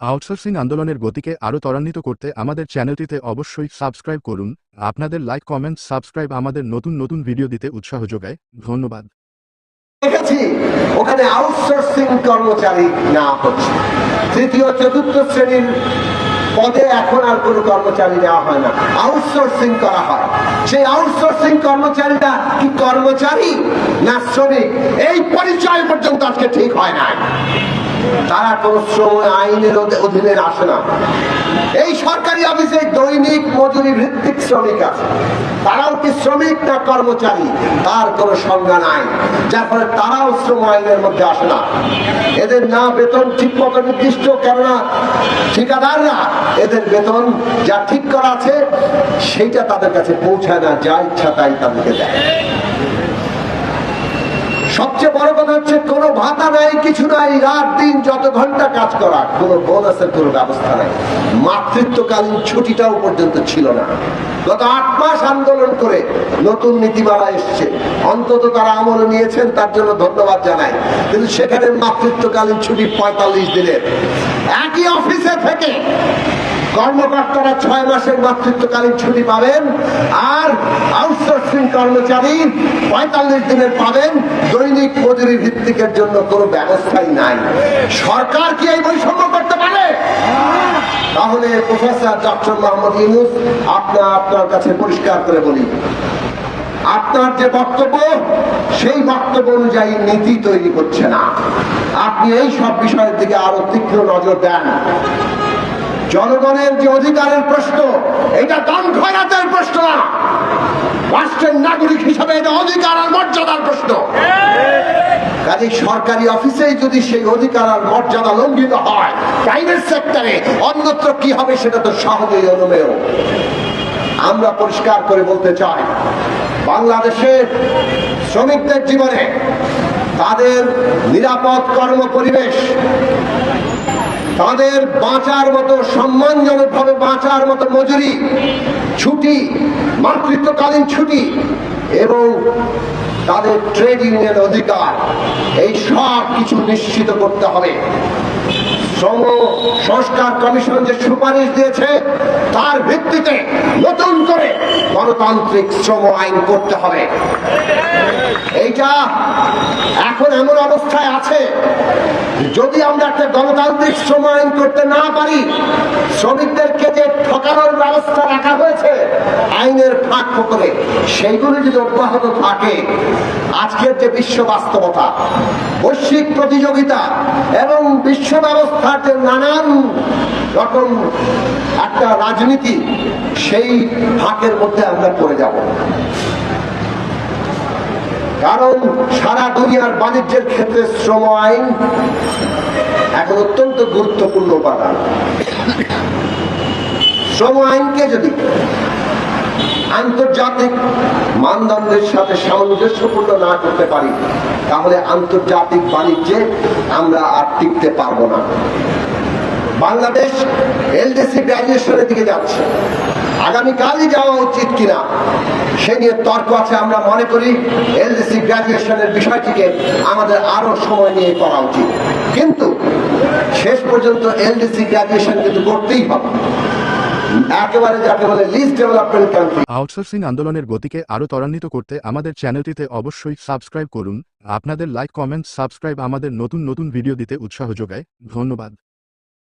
Outsourcing আন্দোলনের গতিকে আরও ত্বরান্বিত করতে আমাদের চ্যানেলটিতে অবশ্যই সাবস্ক্রাইব করুন। আপনাদের লাইক, কমেন্ট, সাবস্ক্রাইব আমাদের নতুন নতুন ভিডিও দিতে উৎসাহ যোগায়। ধন্যবাদ। দেখেছি, ওখানে আউটসোর্সিং কর্মচারী না হচ্ছে। তৃতীয়, চতুর্থ শ্রেণির পদে এখন আর কোনো কর্মচারী নেওয়া হয় না। আউটসোর্সিং করা হয়। সেই আউটসোর্সিং কর্মচারীটা কি কর্মচারী না শ্রমিক? এই পরিচয় পর্যন্ত আজকে ঠিক হয় না তারা কোন শ্রম আইনের অধীনে আসে না। এই সরকারি অফিসে দৈনিক মজুরি ভিত্তিক শ্রমিক আছে। তারাও কি শ্রমিক না কর্মচারী? তার কোনো সংজ্ঞা নাই। যার ফলে তারাও শ্রম আইনের মধ্যে আসে না। এদের না বেতন ঠিক মতো নির্দিষ্ট, কেননা ঠিকাদাররা এদের বেতন যা ঠিক করা আছে, সেইটা তাদের কাছে পৌঁছায় না, যা ইচ্ছা তাই তাদেরকে দেয়। সবচেয়ে বড় কথা হচ্ছে, কোনো ভাতা নাই, কিছু নাই, রাত দিন যত ঘণ্টা কাজ করা কোনো বোনাসের কোনো ব্যবস্থা নাই। মাতৃত্বকালীন ছুটিটাও পর্যন্ত ছিল না। গত আট মাস আন্দোলন করে নতুন নীতিমালা এসছে। অন্তত তারা আমল নিয়েছেন, তার জন্য ধন্যবাদ জানাই। কিন্তু সেখানে মাতৃত্বকালীন ছুটি পঁয়তাল্লিশ দিনের। একই অফিসে থেকে কর্মকর্তারা ছয় মাসের মাতৃত্বকালীন ছুটি পাবেন আর আউটসোর্সিং কর্মচারী পঁয়তাল্লিশ দিনের পাবেন। দৈনিক মজুরি ভিত্তিকের জন্য কোনো ব্যবস্থাই নাই। সরকার কি এই বৈষম্য করতে পারে তাহলে প্রফেসর ডক্টর মোহাম্মদ ইউনুস আপনার আপনার কাছে পরিষ্কার করে বলি। আপনার যে বক্তব্য, সেই বক্তব্য অনুযায়ী নীতি তৈরি করছে না। আপনি এই সব বিষয়ের দিকে আরও তীক্ষ্ণ নজর দেন। জনগণের যে অধিকারের প্রশ্ন, এটা দান প্রশ্ন না। রাষ্ট্রের নাগরিক হিসাবে এটা অধিকার আর মর্যাদার প্রশ্ন। কাজে সরকারি অফিসেই যদি সেই অধিকার আর মর্যাদা লঙ্ঘিত হয় প্রাইভেট সেক্টরে অন্যত্র কি হবে সেটা তো সহজেই অনুমেয়। আমরা পরিষ্কার করে বলতে চাই, বাংলাদেশের শ্রমিকদের জীবনে তাদের নিরাপদ কর্ম পরিবেশ তাদের বাঁচার মতো সম্মানজনক ভাবে বাঁচার মতো মজুরি, ছুটি, মাতৃত্বকালীন ছুটি এবং তাদের ট্রেড ইউনিয়ন অধিকার, এই সব কিছু নিশ্চিত করতে হবে। শ্রম সংস্কার কমিশন যে সুপারিশ দিয়েছে, তার ভিত্তিতে নতুন করে গণতান্ত্রিক শ্রম আইন করতে হবে। এইটা এখন এমন অবস্থায় আছে, যদি আমরা একটা গণতান্ত্রিক শ্রম আইন করতে না পারি, শ্রমিকদেরকে যে ঠকানোর ব্যবস্থা রাখা হয়েছে, আইনের ফাঁক করে সেইগুলি যদি অব্যাহত থাকে, আজকের যে বিশ্ব বাস্তবতা, বৈশ্বিক প্রতিযোগিতা এবং বিশ্ব ব্যবস্থার যে নানান রকম একটা রাজনীতি, সেই ফাঁকের মধ্যে আমরা পড়ে যাব। কারণ সারা দুনিয়ার বাণিজ্যের ক্ষেত্রে শ্রম আইন এখন অত্যন্ত গুরুত্বপূর্ণ উপাদান শ্রম আইনকে যদি আন্তর্জাতিক মানদণ্ডের সাথে সামঞ্জস্যপূর্ণ না করতে পারি, তাহলে আন্তর্জাতিক বাণিজ্যে আমরা আর টিকতে পারব না। বাংলাদেশ এলডিসি গ্রাজুয়েশনের দিকে যাচ্ছে। আগামীকালই যাওয়া উচিত কিনা, সে নিয়ে তর্ক আছে আমরা মনে করি, এলডিসি গ্রাজুয়েশনের বিষয়টিকে আমাদের আরও সময় নিয়ে করা উচিত। কিন্তু শেষ পর্যন্ত এলডিসি গ্রাজুয়েশন কিন্তু করতেই হবে। আউটসোর্সিং আন্দোলনের গতিকে আরও ত্বরান্বিত করতে আমাদের চ্যানেলটিতে অবশ্যই সাবস্ক্রাইব করুন। আপনাদের লাইক কমেন্ট সাবস্ক্রাইব আমাদের নতুন নতুন ভিডিও দিতে উৎসাহ যোগায়। ধন্যবাদ।